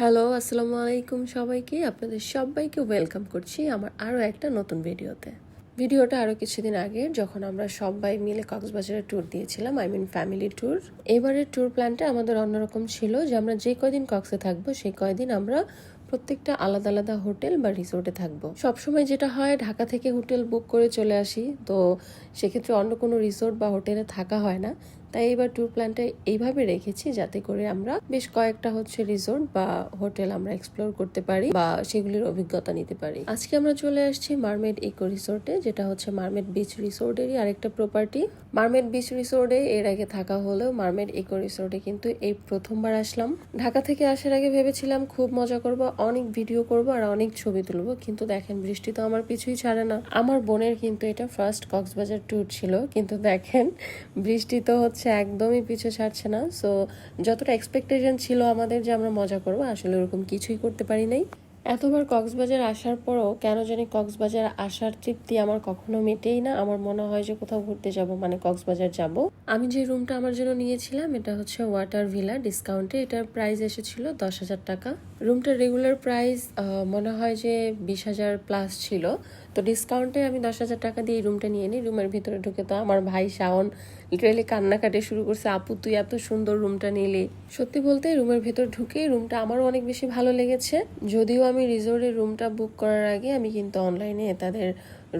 Hello, আসসালামু আলাইকুম সবাইকে। আপনাদের সবাইকে ওয়েলকাম করছি আমার আরও একটা নতুন ভিডিওতে। ভিডিওটা আরও কিছুদিন আগে যখন আমরা সবাই মিলে কক্সবাজারের ট্যুর দিয়েছিলাম আই মিন ফ্যামিলি ট্যুর এবারের ট্যুর প্ল্যানটা আমাদের অন্যরকম ছিল যে আমরা যে কয়দিন কক্সে থাকব, সেই কয়দিন আমরা প্রত্যেকটা আলাদা আলাদা হোটেল বা রিসোর্টে থাকব। সবসময় যেটা হয়, ঢাকা থেকে হোটেল বুক করে চলে আসি। তো সেক্ষেত্রে অন্য কোনো রিসোর্ট বা হোটেলে থাকা হয় না। তাই এবার ট্যুর প্ল্যানটা এইভাবে রেখেছি যাতে করে আমরা বেশ কয়েকটা হচ্ছে রিসোর্ট বা হোটেল আমরা এক্সপ্লোর করতে পারি বা সেগুলির অভিজ্ঞতা নিতে পারি। আজকে আমরা চলে আসছি মারমেড ইকো রিসোর্টে, যেটা হচ্ছে মারমেড বিচ রিসোর্টেরই আরেকটা প্রপার্টি। মারমেড বিচ রিসোর্টে এর আগে থাকা হলেও মারমেড ইকো রিসোর্টে কিন্তু এই প্রথমবার আসলাম। ঢাকা থেকে আসার আগে ভেবেছিলাম খুব মজা করব। অনেক ভিডিও করব আর অনেক ছবি তুলবো, কিন্তু দেখেন বৃষ্টি তো আমার পিছুই ছাড়ে না। আমার বোনের কিন্তু এটা ফার্স্ট কক্সবাজার ট্যুর ছিল, কিন্তু দেখেন বৃষ্টি তো হচ্ছে একদমই পিছু ছাড়ছে না। সো যতটা এক্সপেকটেশন ছিল আমাদের যে আমরা মজা করব, আসলে ওরকম কিছুই করতে পারি নাই। এতবার কক্সবাজার আসার পরও কেন জানি কক্সবাজার আসার তৃপ্তি আমার কখনো মেটেই না। আমার মনে হয় যে কোথাও ঘুরতে যাব মানে কক্সবাজার যাব। আমি যে রুমটা আমার জন্য নিয়েছিলাম, এটা হচ্ছে ওয়াটার ভিলা ডিসকাউন্টে এটার প্রাইস এসেছিল দশ হাজার টাকা। রুমটার রেগুলার প্রাইস মনে হয় যে বিশ হাজার প্লাস ছিল। তো ডিসকাউন্টে আমি দশ হাজার টাকা দিয়ে এই রুমটা নিয়ে নিই রুমের ভিতরে ঢুকে তো আমার ভাই শাওন লিটারেলি কান্নাকাটি শুরু করছে, আপু, তুই এত সুন্দর রুমটা নিলি। সত্যি বলতে রুমের ভেতর ঢুকে রুমটা আমারও অনেক বেশি ভালো লেগেছে। যদিও আমি রিসোর্টের রুমটা বুক করার আগে আমি কিন্তু অনলাইনে তাদের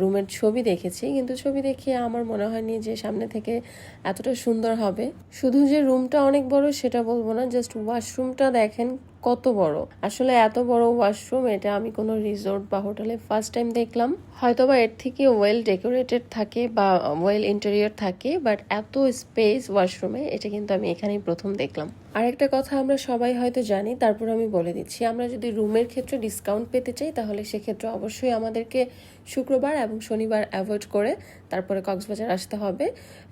রুমের ছবি দেখেছি, কিন্তু ছবি দেখে আমার মনে হয়নি যে সামনে থেকে এতটা সুন্দর হবে। শুধু যে রুমটা অনেক বড় সেটা বলব না জাস্ট ওয়াশরুমটা দেখেন কত বড়। আসলে এত বড় ওয়াশরুম এটা আমি কোনো রিসোর্ট বা হোটেলে ফার্স্ট টাইম দেখলাম। হয়তো বা এর থেকে ওয়েল ডেকোরেটেড থাকে বা ওয়েল ইন্টেরিয়র থাকে বাট এত স্পেস ওয়াশরুমে এটা কিন্তু আমি এখানেই প্রথম দেখলাম। আরেকটা কথা আমরা সবাই হয়তো জানি, তারপর আমি বলে দিচ্ছি। আমরা যদি রুমের ক্ষেত্রে ডিসকাউন্ট পেতে চাই, তাহলে সেক্ষেত্রে অবশ্যই আমাদেরকে শুক্রবার এবং শনিবার অ্যাভয়েড করে তারপরে কক্সবাজার আসতে হবে।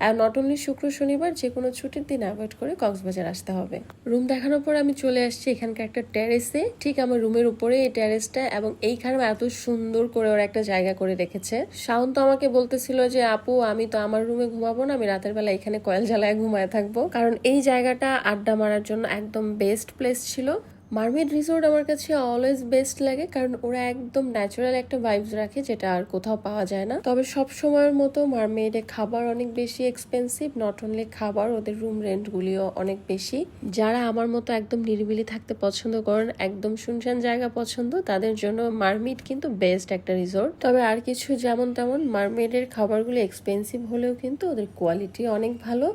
আর নট অনলি শুক্র, শনিবার যে কোনো ছুটির দিন অ্যাভয়েড করে কক্সবাজার আসতে হবে। রুম দেখানোর পর আমি চলে আসছি এখানকার একটা টেরেসে ঠিক আমার রুমের উপরে এই টেরেসটা এবং এইখানে এত সুন্দর করে ওরা একটা জায়গা করে রেখেছে। শাওন তো আমাকে বলতেছিল যে, আপু, আমি তো আমার রুমে ঘুমাবো না, আমি রাতের বেলা এখানে কয়েল জ্বালায় ঘুমায় থাকব। কারণ এই জায়গাটা আড্ডা মারার জন্য একদম বেস্ট প্লেস ছিল। মারমেড রিসোর্ট আমার কাছে অলওয়েজ বেস্ট লাগে, কারণ ওরা একদম ন্যাচারাল একটা ভাইবস রাখে যেটা আর কোথাও পাওয়া যায় না। তবে সব সময়ের মতো মারমেডে খাবার অনেক বেশি এক্সপেন্সিভ নট অনলি খাবার, ওদের রুম রেন্টগুলিও অনেক বেশি। যারা আমার মতো একদম নিরিবিলি থাকতে পছন্দ করেন, একদম শুনশান জায়গা পছন্দ, তাদের জন্য মারমিড কিন্তু বেস্ট একটা রিসোর্ট তবে আর কিছু যেমন তেমন মারমেডের খাবারগুলো এক্সপেন্সিভ হলেও কিন্তু ওদের কোয়ালিটি অনেক ভালো।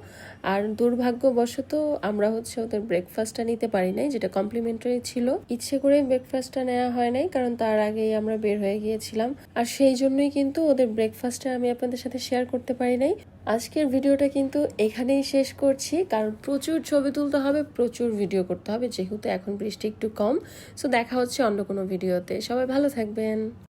আর দুর্ভাগ্যবশত আমরা হচ্ছে ওদের ব্রেকফাস্টটা নিতে পারি নাই, যেটা কমপ্লিমেন্টারি ছিল। ইচ্ছে করে ব্রেকফাস্টটা নেওয়া হয় নাই, কারণ তার আগেই আমরা বের হয়ে গিয়েছিলাম। আর সেই জন্যই কিন্তু ওদের ব্রেকফাস্টটা আমি আপনাদের সাথে শেয়ার করতে পারি নাই। আজকের ভিডিওটা কিন্তু এখানেই শেষ করছি, কারণ প্রচুর ছবি তুলতে হবে, প্রচুর ভিডিও করতে হবে, যেহেতু এখন বৃষ্টি একটু কম। সো দেখা হচ্ছে অন্য কোনো ভিডিওতে সবাই ভালো থাকবেন।